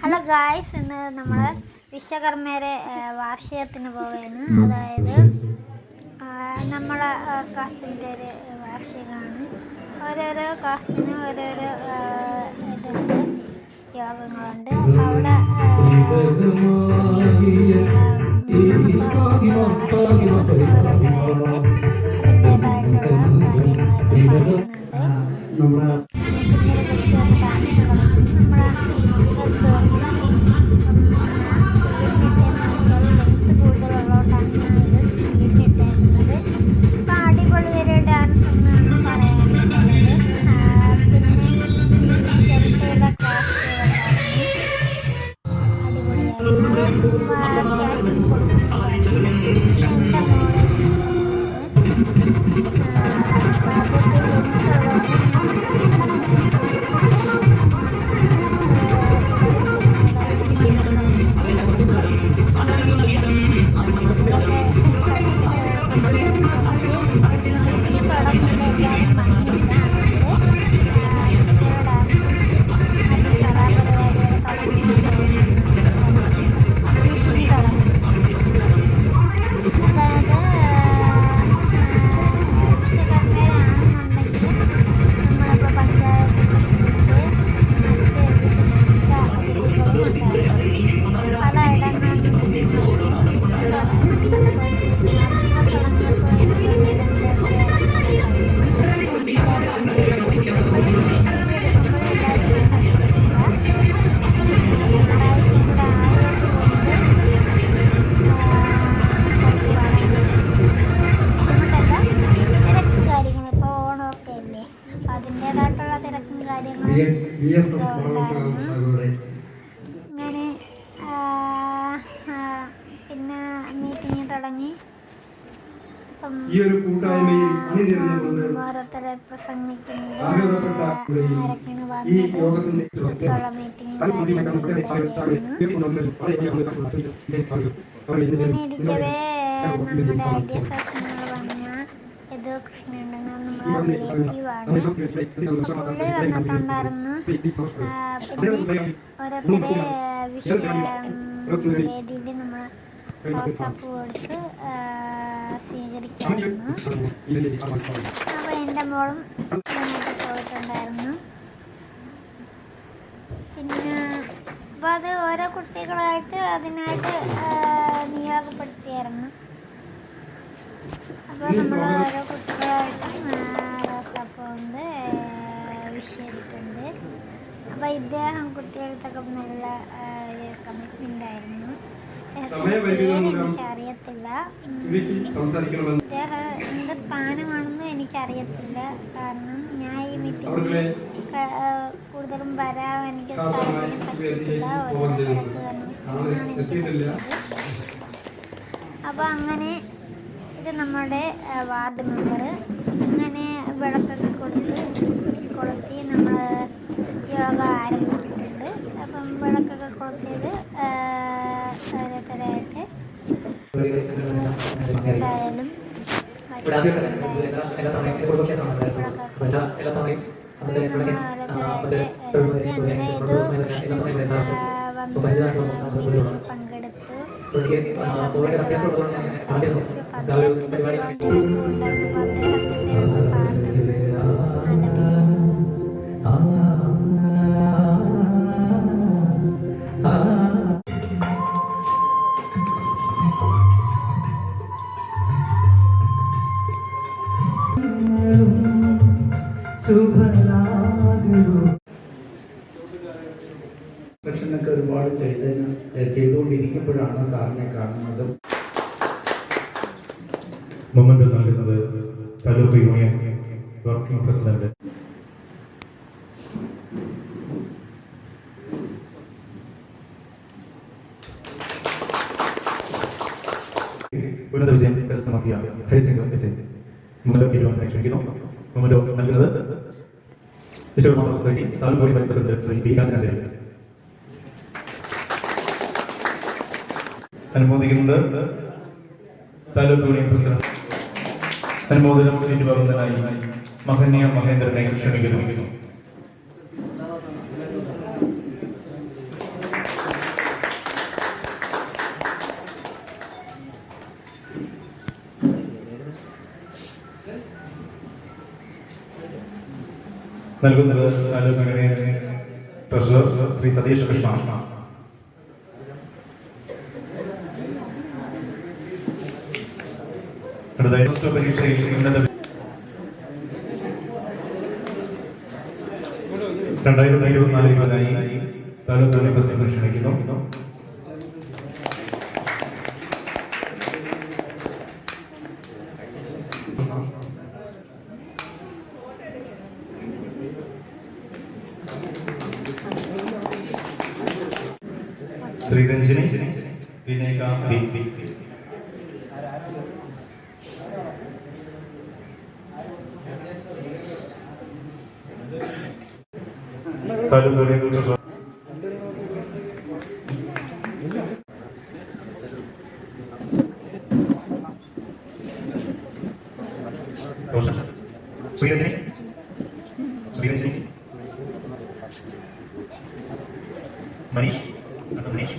Hello guys ഇന്ന് നമ്മൾ വിശ്വകർമ്മയുടെ വാർഷികത്തിന് പോവുകയാണ് അതായത് നമ്മളെ കാസ്റ്റിന്റെ ഒരു വാർഷികമാണ് ഓരോരോ കാസ്റ്റിന് ഓരോരോ ഇതുണ്ട് യോഗങ്ങളുണ്ട് അവിടെ അതിന്റേതായിട്ടുള്ള Thank you. ഈ ഒരു കൂട്ടായ്മയിൽ അണിനിരന്നുകൊണ്ട് അർഹതപ്പെട്ട ഈ യോഗത്തിന്റെ ആ, സ്വീകരിക്കായിരുന്നു അപ്പോൾ എന്റെ മോളും അതിനായിട്ട് പോയിട്ടുണ്ടായിരുന്നു. പിന്നെ അപ്പോൾ അത് ഓരോ കുട്ടികളായിട്ട് അതിനായിട്ട് നിയോഗപ്പെടുത്തിയായിരുന്നു. അപ്പോൾ നമ്മൾ ഓരോ കുട്ടികളായിട്ടും റോസാപ്പൂ കൊണ്ട് വിഷയിട്ടുണ്ട് അപ്പോൾ ഇദ്ദേഹം കുട്ടികൾക്കൊക്കെ നല്ല കമ്മിറ്റ്മെന്റ് ആയിരുന്നു. സമയപരിമിതി മൂലം എനിക്കറിയത്തില്ല വേറെ എന്ത് സ്ഥാനമാണെന്ന് എനിക്കറിയത്തില്ല. കാരണം ഞാൻ ഈ മീറ്റിംഗിൽ അവരുടെ കൂടുതലും വരാൻ എനിക്ക് അപ്പൊ പറ്റില്ല. അപ്പോൾ അങ്ങനെ ഇത് നമ്മുടെ വാർഡ് മെമ്പർ അങ്ങനെ വിളക്കൊക്കെ കൊടുത്ത് കൊളുത്തി നമ്മൾ യോഗ ആരംഭിച്ചിട്ടുണ്ട്. അപ്പം വിളക്കൊക്കെ കൊളുത്തിയത് ഇവിടെ ആദ്യം എല്ലാ എല്ലാ തവണയും ഒരു പക്ഷേ കാണുന്നുണ്ടായിരുന്നു അപ്പോൾ എല്ലാ എല്ലാ തവണയും നമ്മുടെ ഇവിടെ നമ്മുടെ തൊഴിലുറപ്പ് എല്ലാ തവണയും എന്താറുണ്ട് അപ്പോൾ പരിചയമായിട്ടുള്ള അപ്പോൾ എനിക്ക് കോവിഡ് അത്യാവശ്യം പരിപാടി സെക്ഷനൊക്കെ ഒരുപാട് ചെയ്തതിന് ചെയ്തുകൊണ്ടിരിക്കുമ്പോഴാണ് സാറിനെ കാണുന്നത്. മൊമെന്റ് നൽകുന്നത് താലൂക്ക് യൂണിയൻ വർക്കിംഗ് പ്രസിഡന്റ് ഉന്നത വിജയം കരസ്ഥമാക്കിയ ഹരിസിംഗ് എസ് എ. മൊമെന്റ് ഏറ്റുവാങ്ങാൻ ക്ഷണിക്കുന്നു മൊമെന്റ് നൽകുന്നത് Vishwakarma society taluk president Shri P Kanchanacharya അനുമോദിക്കുന്നത് taluk union president. അനുമോദനം ഏറ്റുവാങ്ങുന്നതിനായി മഹനീയ മഹേന്ദ്രനെ ക്ഷണിക്കുന്നു. നൽകുന്നത് താലൂക്ക് ശ്രീ സതീഷ് കൃഷ്ണ. അടുത്ത പരീക്ഷയിൽ ഉന്നത രണ്ടായിരത്തി ഇരുപത്തിനാല് ഇരുപതിനായി താലൂക്ക് വികസനം ക്ഷണിക്കുന്നു ശ്രീരഞ്ജിനി വിനേക. ബി താലൂക്ക് ശ്രീരഞ്ജിനി ശ്രീരഞ്ജിനി. മനീഷ്. മനീഷ്